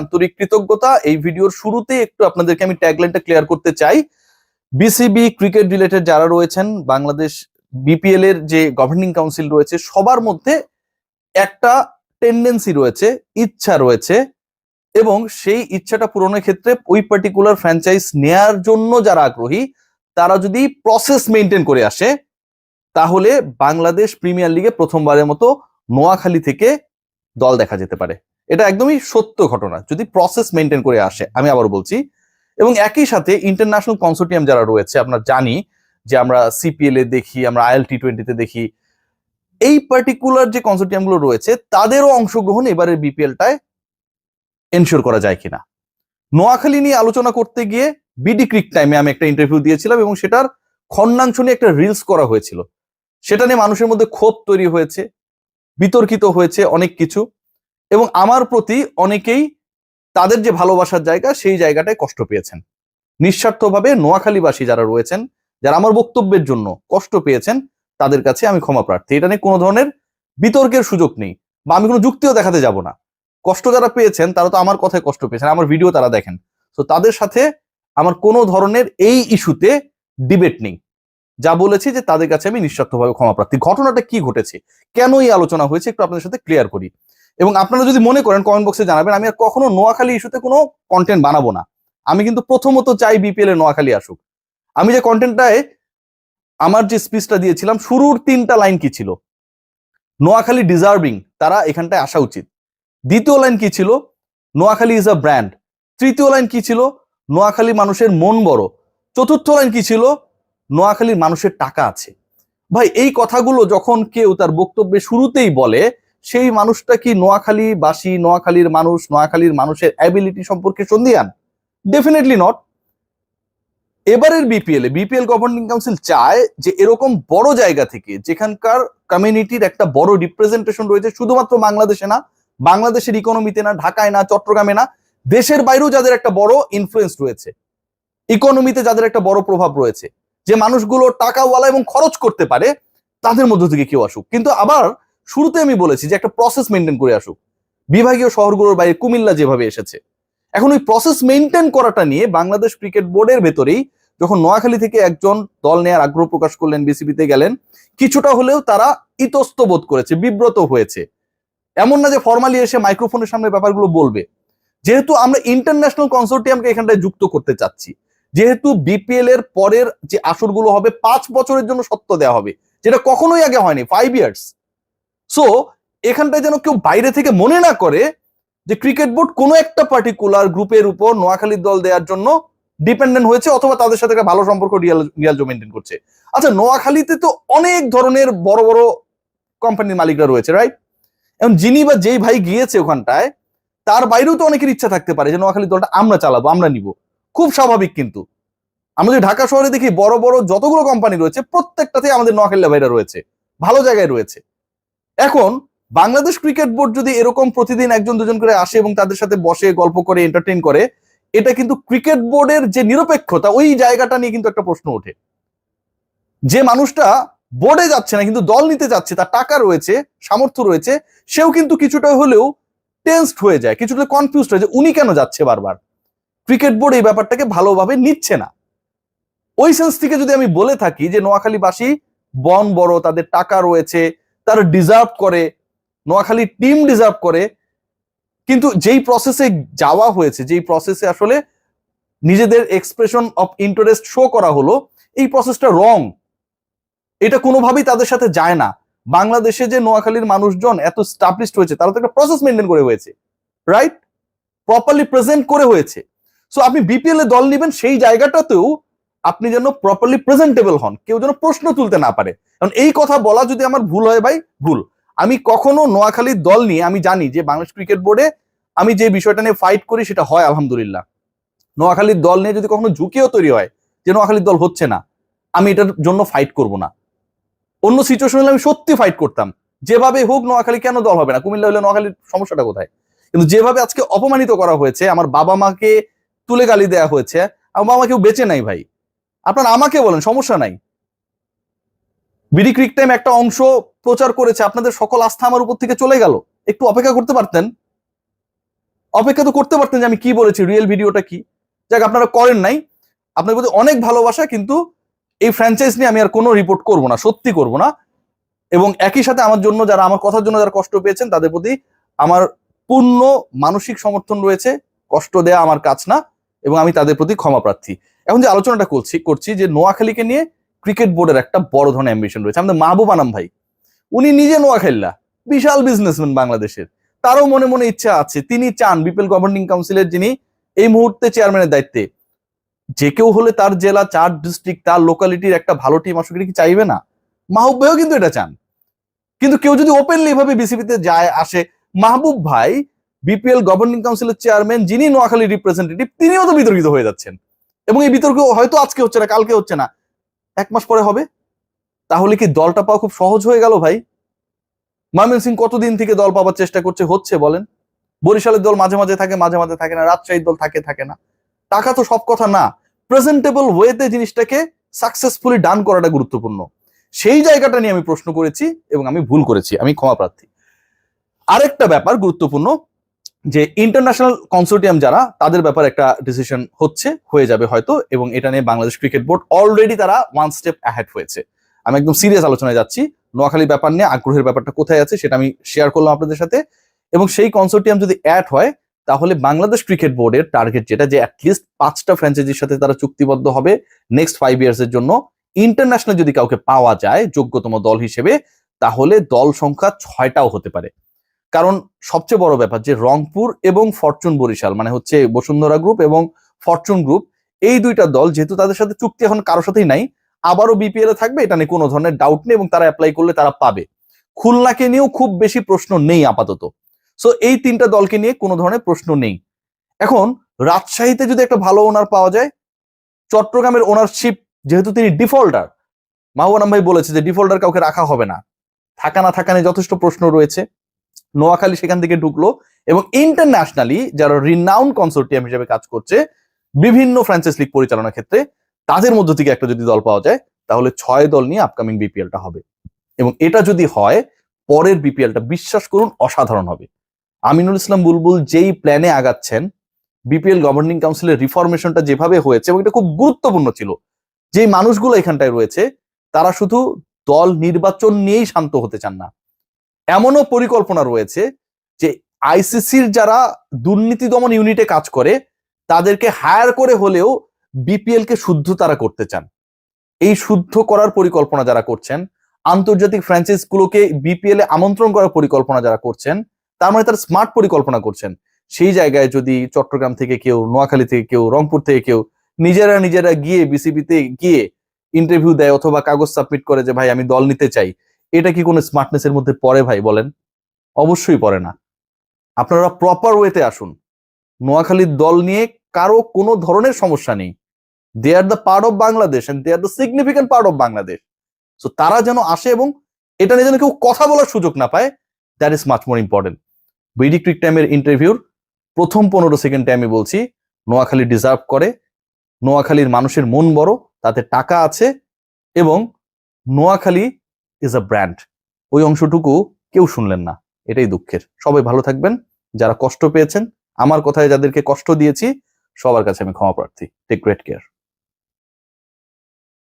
আন্তরিক কৃতজ্ঞতা। এই ভিডিওর শুরুতে একটু আপনাদেরকে আমি ট্যাগলাইনটা ক্লিয়ার করতে চাই। বিসিবি ক্রিকেট রিলেটেড যারা রয়েছেন, বাংলাদেশ বিপিএল এর যে গভর্নিং কাউন্সিল রয়েছে, সবার মধ্যে একটা টেন্ডেন্সি রয়েছে, ইচ্ছা রয়েছে, এবং সেই ইচ্ছাটা পূরণের ক্ষেত্রে ওই পার্টিকুলার ফ্র্যাঞ্চাইজ নেয়ার জন্য যারা আগ্রহী, তারা যদি প্রসেস মেনটেন করে আসে, তাহলে বাংলাদেশ প্রিমিয়ার লিগে প্রথমবারের মতো নোয়াখালী থেকে দল দেখা যেতে পারে। এটা একদমই সত্য ঘটনা। যদি প্রসেস মেনটেন করে আসে, আমি আবার বলছি, এবং একই সাথে ইন্টারন্যাশনাল কনসোর্টিয়াম যারা রয়েছে, আমরা জানি যে আমরা সিপিএল এ দেখি, আমরা আইএল টি টোয়েন্টিতে দেখি, এই পার্টিকুলার যে কনসোর্টিয়ামগুলো রয়েছে, তাদেরও অংশগ্রহণ এবারের বিপিএলটায় এনশিওর করা যায় কিনা। নোয়াখালী নিয়ে আলোচনা করতে গিয়ে বিডি ক্রিক টাইমে আমি একটা ইন্টারভিউ দিয়েছিলাম, এবং সেটার খন্ডাংশ নিয়ে একটা রিলস করা হয়েছিল। সেটা নিয়ে মানুষের মধ্যে ক্ষোভ তৈরি হয়েছে, বিতর্কিত হয়েছে অনেক কিছু। এবং আমার প্রতি অনেকেই তাদের যে ভালোবাসার জায়গা, সেই জায়গাটায় কষ্ট পেয়েছেন। নিঃস্বার্থভাবে নোয়াখালীবাসী যারা রয়েছেন, যারা আমার বক্তব্যের জন্য কষ্ট পেয়েছেন, তাদের কাছে আমি ক্ষমা প্রার্থী। এটা নিয়ে কোনো ধরনের বিতর্কের সুযোগ নেই বা আমি কোনো যুক্তিও দেখাতে যাব না। কষ্ট যারা পেয়েছেন, তারা তো আমার কথায় কষ্ট পেয়েছেন, আমার ভিডিও তারা দেখেন। তো তাদের সাথে আমার কোনো ধরনের এই ইস্যুতে ডিবেট নেই। যা বলেছি যে তাদের কাছে আমি নিঃস্বার্থভাবে ক্ষমা প্রার্থী। ঘটনাটা কি ঘটেছে? কেন এই আলোচনা হয়েছে? একটু আপনাদের সাথে ক্লিয়ার করি। এবং আপনারা যদি মনে করেন কমেন্ট বক্সে জানাবেন, আমি আর কখনো নোয়াখালী ইস্যুতে কোনো কন্টেন্ট বানাবো না। আমি কিন্তু প্রথমত চাই বিপিএল এ নোয়াখালী আসুক। আমি যে কন্টেন্টটায় আমার যে স্পিচটা দিয়েছিলাম, শুরুর তিনটা লাইন কি ছিল? নোয়াখালী ডিজার্ভিং তারা এখানটায় আসা উচিত। দ্বিতীয় লাইন কি ছিল? নোয়াখালী ইজ আ ব্র্যান্ড তৃতীয় লাইন কি ছিল? নোয়াখালী মানুষের মন বড়। চতুর্থ লাইন কি ছিল? নোয়াখালীর মানুষের টাকা আছে। ভাই, এই কথাগুলো যখন কেউ তার বক্তব্যে শুরুতেই বলে সেই মানুষটা কি নোয়াখালী বাসী, নোয়াখালীর মানুষ, নোয়াখালীর মানুষের অ্যাবিলিটি সম্পর্কে সন্দিহান ডেফিনেটলি নট এবারের বিপিএল এ বিপিএল গভর্নিং কাউন্সিল চায় যে এরকম বড় জায়গা থেকে, যেখানকার কমিউনিটির একটা বড় রিপ্রেজেন্টেশন রয়েছে, শুধুমাত্র বাংলাদেশে না, বাংলাদেশের ইকোনমিতে না, ঢাকায় না, চট্টগ্রামে না, দেশের বাইরেও যাদের একটা বড় ইনফ্লুয়েন্স রয়েছে ইকোনমিতে যাদের একটা বড় প্রভাব রয়েছে, যে মানুষগুলো টাকাওয়ালা এবং খরচ করতে পারে, তাদের মধ্য থেকে কেউ আসুক। কিন্তু আবার শুরুতে আমি বলেছি যে একটা প্রসেস মেনটেন করে আসুক। বিভাগীয় শহরগুলোর বাইরে কুমিল্লা যেভাবে এসেছে। এখন ওই প্রসেস মেনটেন করাটা নিয়ে বাংলাদেশ ক্রিকেট বোর্ডের ভেতরেই যখন নোয়াখালী থেকে একজন দল নেয়ার আগ্রহ প্রকাশ করলেন, বিসিবিতে গেলেন, কিছুটা হলেও তারা ইতস্ত বোধ করেছে, বিব্রত হয়েছে। এমন না যে ফর্মালি এসে মাইক্রোফোনের সামনে ব্যাপারগুলো বলবে। যেহেতু আমরা ইন্টারন্যাশনাল কনসোর্টিয়ামকে এখানটায় যুক্ত করতে চাচ্ছি, যেহেতু বিপিএল এর পরের যে আসরগুলো হবে, পাঁচ বছরের জন্য সত্য দেওয়া হবে, যেটা কখনোই আগে হয়নি ফাইভ ইয়ার্স সো এখানটায় যেন কেউ বাইরে থেকে মনে না করে যে ক্রিকেট বোর্ড কোনো একটা পার্টিকুলার গ্রুপের উপর নোয়াখালীর দল দেওয়ার জন্য ডিপেন্ডেন্ট হয়েছে অথবা তাদের সাথে একটা ভালো সম্পর্ক রিয়াল রিয়াল মেনটেন করছে। আচ্ছা নোয়াখালীতে তো অনেক ধরনের বড় বড় কোম্পানির মালিকরা রয়েছে রাইট এখন যিনি বা যেই ভাই গিয়েছে ওখানটায়, তার বাইরেও তো অনেকের ইচ্ছা থাকতে পারে যে নোয়াখালী দলটা আমরা চালাবো, আমরা নিব। খুব স্বাভাবিক কিন্তু। আমরা যদি ঢাকা শহরে দেখি, বড় বড় যতগুলো কোম্পানি রয়েছে প্রত্যেকটাতে আমাদের নোয়াখালী ভাইরা রয়েছে। ভালো জায়গায় রয়েছে। এখন বাংলাদেশ ক্রিকেট বোর্ড যদি এরকম প্রতিদিন একজন দুজন করে আসে এবং তাদের সাথে বসে, গল্প করে এন্টারটেইন করে, এটা কিন্তু ক্রিকেট বোর্ডের যে নিরপেক্ষতা, ওই জায়গাটা নিয়ে কিন্তু একটা প্রশ্ন ওঠে। যে মানুষটা বোর্ডে যাচ্ছে না, কিন্তু দল নিতে যাচ্ছে, তার টাকা রয়েছে, সামর্থ্য রয়েছে, সেও কিন্তু কিছুটা হলেও টেন্সড হয়ে যায়, কিছুটা কনফিউজ হয়ে যায়, উনি কেন যাচ্ছে বারবার? ক্রিকেট বোর্ড এই ব্যাপারটাকে ভালোভাবে নিচ্ছে না। ওই সেন্স থেকে যদি আমি বলে থাকি যে নোয়াখালীবাসী বন বড়, তাদের টাকা রয়েছে তারা ডিজার্ভ করে, নোয়াখালী টিম ডিজার্ভ করে, কিন্তু যেই প্রসেসে যাওয়া হয়েছে, যেই প্রসেসে আসলে নিজেদের এক্সপ্রেশন অফ ইন্টারেস্ট শো করা হলো, এই প্রসেসটা রং এটা কোনোভাবেই তাদের সাথে যায় না। বাংলাদেশে যে নোয়াখালীর মানুষজন এত স্টাবলিশড হয়েছে, তারা তো একটা প্রসেস মেনটেন করে হয়েছে রাইট প্রপারলি প্রেজেন্ট করে হয়েছে। সো আপনি বিপিএল এ দল নেবেন, সেই জায়গাটাতেও আপনি যেন প্রপারলি প্রেজেন্টেবল হন। কেউ যেন প্রশ্ন তুলতে না পারে। কারণ এই কথা বলা যদি আমার ভুল হয় ভাই, ভুল। আমি কখনো নোয়াখালীর দল নিয়ে, আমি জানি যে বাংলাদেশ ক্রিকেট বোর্ডে আমি যে বিষয়টা নিয়ে ফাইট করি সেটা হয়, আলহামদুলিল্লাহ। নোয়াখালীর দল নিয়ে যদি কখনো ঝুঁকিও তৈরি হয় যে নোয়াখালীর দল হচ্ছে না, আমি এটার জন্য ফাইট করব না। অন্য সিচুয়েশন হলে আমি সত্যি ফাইট করতাম। যেভাবে হোক, নোয়াখালী কেন দল হবে না? কুমিল্লা হলে নোয়াখালীর সমস্যাটা কোথায়? কিন্তু যেভাবে আজকে অপমানিত করা হয়েছে, আমার বাবা মাকে তুলে গালি দেওয়া হয়েছে, আমার বাবা কেউ বেঁচে নাই ভাই। আপনার আমাকে বলেন, সমস্যা নাই। বিডি ক্রিক টাইম একটা অংশ প্রচার করেছে, আপনাদের সকল আস্থা আমার উপর থেকে চলে গেল। একটু অপেক্ষা করতে পারতেন? অপেক্ষা তো করতে পারতেন যে আমি কি বলেছি রিয়েল ভিডিওটা কি? যাক, আপনারা করেন নাই। আপনার প্রতি অনেক ভালোবাসা, কিন্তু এই ফ্র্যাঞ্চাইজ নিয়ে আমি আর কোনো রিপোর্ট করব না, সত্যি করব না। এবং একই সাথে আমার জন্য যারা, আমার কথার জন্য যারা কষ্ট পেয়েছেন, তাদের প্রতি আমার পূর্ণ মানসিক সমর্থন রয়েছে। কষ্ট দেয়া আমার কাজ না, এবং আমি তাদের প্রতি ক্ষমা প্রার্থী। এখন যে আলোচনাটা করছি করছি যে নোয়াখালীকে নিয়ে ক্রিকেট বোর্ডের একটা বড় ধরনের অ্যাম্বিশন রয়েছে। আমাদের মাহবুব আনাম ভাই, উনি নিজে নোয়াখালীলা, বিশাল বিজনেসম্যান বাংলাদেশের। তারও মনে মনে ইচ্ছা আছে, তিনি চান বিপিএল গভর্নিং কাউন্সিলের যিনি এই মুহূর্তে চেয়ারম্যানের দায়িত্বে, যে কেউ হলে তার জেলা, চার ডিস্ট্রিক্ট তার লোকালিটির একটা ভালো টিম আসলে কি চাইবে না? মাহবুব ভাইও কিন্তু এটা চান। কিন্তু কেউ যদি ওপেনলি এভাবে বিসিবিতে যায়, আসে, মাহবুব ভাই বিপিএল গভর্নিং কাউন্সিলের চেয়ারম্যান যিনি নোয়াখালী রিপ্রেজেন্টেটিভ তিনিও তো বিতর্কিত হয়ে যাচ্ছেন। এবং এই বিতর্ক হয়তো আজকে হচ্ছে না, কালকে হচ্ছে না। এক মাস পরে হবে। তাহলে কি দলটা পাওয়া খুব সহজ হয়ে গেল ভাই? ময়মন সিং কতদিন থেকে দল পাওয়ার চেষ্টা করছে হচ্ছে বলেন? বরিশালের দল মাঝে মাঝে থাকে, মাঝে মাঝে থাকে না, রাজশাহীর দল থাকে থাকে না। টাকা তো সব কথা না। প্রেজেন্টেবল ওয়েতে জিনিসটাকে সাকসেসফুলি ডান করাটা গুরুত্বপূর্ণ। সেই জায়গাটা নিয়ে আমি প্রশ্ন করেছি এবং আমি ভুল করেছি, আমি ক্ষমা প্রার্থী। আরেকটা ব্যাপার গুরুত্বপূর্ণ যে ইন্টারন্যাশনাল কনসোর্টিয়াম যারা, তাদের ব্যাপারে একটা ডিসিশন হচ্ছে, হয়ে যাবে হয়তো, এবং এটা নিয়ে বাংলাদেশ ক্রিকেট বোর্ড অলরেডি তারা ওয়ান স্টেপ অ্যাহেড হয়েছে। আমি একদম সিরিয়াস আলোচনায় যাচ্ছি। নোয়াখালীর ব্যাপার নিয়ে, আগ্রহের ব্যাপারটা কোথায় আছে, সেটা আমি শেয়ার করলাম আপনাদের সাথে। এবং সেই কনসোর্টিয়াম যদি অ্যাড হয়, তাহলে বাংলাদেশ ক্রিকেট বোর্ডের টার্গেট যেটা, যে অ্যাটলিস্ট পাঁচটা ফ্র্যাঞ্চাইজির সাথে তারা চুক্তিবদ্ধ হবে নেক্সট ফাইভ ইয়ার্স এর জন্য ইন্টারন্যাশনাল যদি কাউকে পাওয়া যায়, যোগ্যতম দল হিসেবে, তাহলে দল সংখ্যা ছয়টাও হতে পারে। কারণ সবচেয়ে বড় ব্যাপার যে রংপুর এবং ফরচুন বরিশাল মানে হচ্ছে বসুন্ধরা গ্রুপ এবং ফরচুন গ্রুপ এই দুইটা দল যেহেতু তাদের সাথে চুক্তি এখন কারোর সাথেই নাই, আবারও বিপিএল থাকবে, এটা নিয়ে কোনো ধরনের ডাউট নেই এবং তারা অ্যাপ্লাই করলে তারা পাবে। খুলনাকে নিয়েও খুব বেশি প্রশ্ন নেই আপাতত। সো এই তিনটা দলকে নিয়ে কোনো ধরনের প্রশ্ন নেই। এখন রাজশাহীতে যদি একটা ভালো ওনার পাওয়া যায়, চট্টগ্রামের ওনারশিপ যেহেতু তিনি ডিফল্টার মাহবুবানাম ভাই বলেছে যে ডিফল্টার কাউকে রাখা হবে না। থাকা না থাকা নিয়ে যথেষ্ট প্রশ্ন রয়েছে। নোয়াখালী সেখান থেকে ঢুকলো এবং ইন্টারন্যাশনালি যারা রিনাউন কনসোর্টিয়াম হিসেবে কাজ করছে, বিভিন্ন ফ্র্যাঞ্চাইজ লিগ পরিচালনার ক্ষেত্রে, তাদের মধ্য থেকে একটা যদি দল পাওয়া যায়, তাহলে ছয় দল নিয়ে আপকামিং বিপিএলটা হবে। এবং এটা যদি হয়, পরের বিপিএলটা বিশ্বাস করুন অসাধারণ হবে। আমিনুল ইসলাম বুলবুল যেই প্ল্যানে আগাচ্ছেন বিপিএল গভর্নিং কাউন্সিলের রিফরমেশনটা যেভাবে হয়েছে, এবং এটা খুব গুরুত্বপূর্ণ ছিল, যেই মানুষগুলো এখানটায় রয়েছে, তারা শুধু দল নির্বাচন নিয়েই শান্ত হতে চান না। এমনও পরিকল্পনা রয়েছে যে আইসিসির যারা দুর্নীতি দমন ইউনিটে কাজ করে, তাদেরকে হায়ার করে হলেও বিপিএল কে শুদ্ধ তারা করতে চান। এই শুদ্ধ করার পরিকল্পনা যারা করছেন, আন্তর্জাতিক ফ্র্যাঞ্চাইজ গুলোকে বিপিএল এ আমন্ত্রণ করার পরিকল্পনা যারা করছেন, তার মানে তারা স্মার্ট পরিকল্পনা করছেন। সেই জায়গায় যদি চট্টগ্রাম থেকে কেউ, নোয়াখালী থেকে কেউ, রংপুর থেকে কেউ নিজেরা নিজেরা গিয়ে বিসিবিতে গিয়ে ইন্টারভিউ দেয় অথবা কাগজ সাবমিট করে যে, ভাই, আমি দল নিতে চাই। এটা কি কোনো স্মার্টনেসের মধ্যে পড়ে ভাই বলেন? অবশ্যই পড়ে না। আপনারা প্রপার ওয়েতে আসুন। নোয়াখালীর দল নিয়ে কারও কোনো ধরনের সমস্যা নেই। They are the part of Bangladesh and they are the significant part of Bangladesh so তারা যেন আসে এবং এটা নিয়ে যেন কেউ কথা বলার সুযোগ না পায় that is much more important BD ক্রিক টাইমের ইন্টারভিউর প্রথম পনেরো সেকেন্ডে আমি বলছি, নোয়াখালী ডিজার্ভ করে। নোয়াখালীর মানুষের মন বড়, তাতে টাকা আছে এবং নোয়াখালী ইজ আ ব্র্যান্ড ওই অংশটুকু কেউ শুনলেন না। এটাই দুঃখের। সবাই ভালো থাকবেন। যারা কষ্ট পেয়েছেন, আমার কথায় যাদেরকে কষ্ট দিয়েছি, সবার কাছে আমি ক্ষমা প্রার্থী। Take great care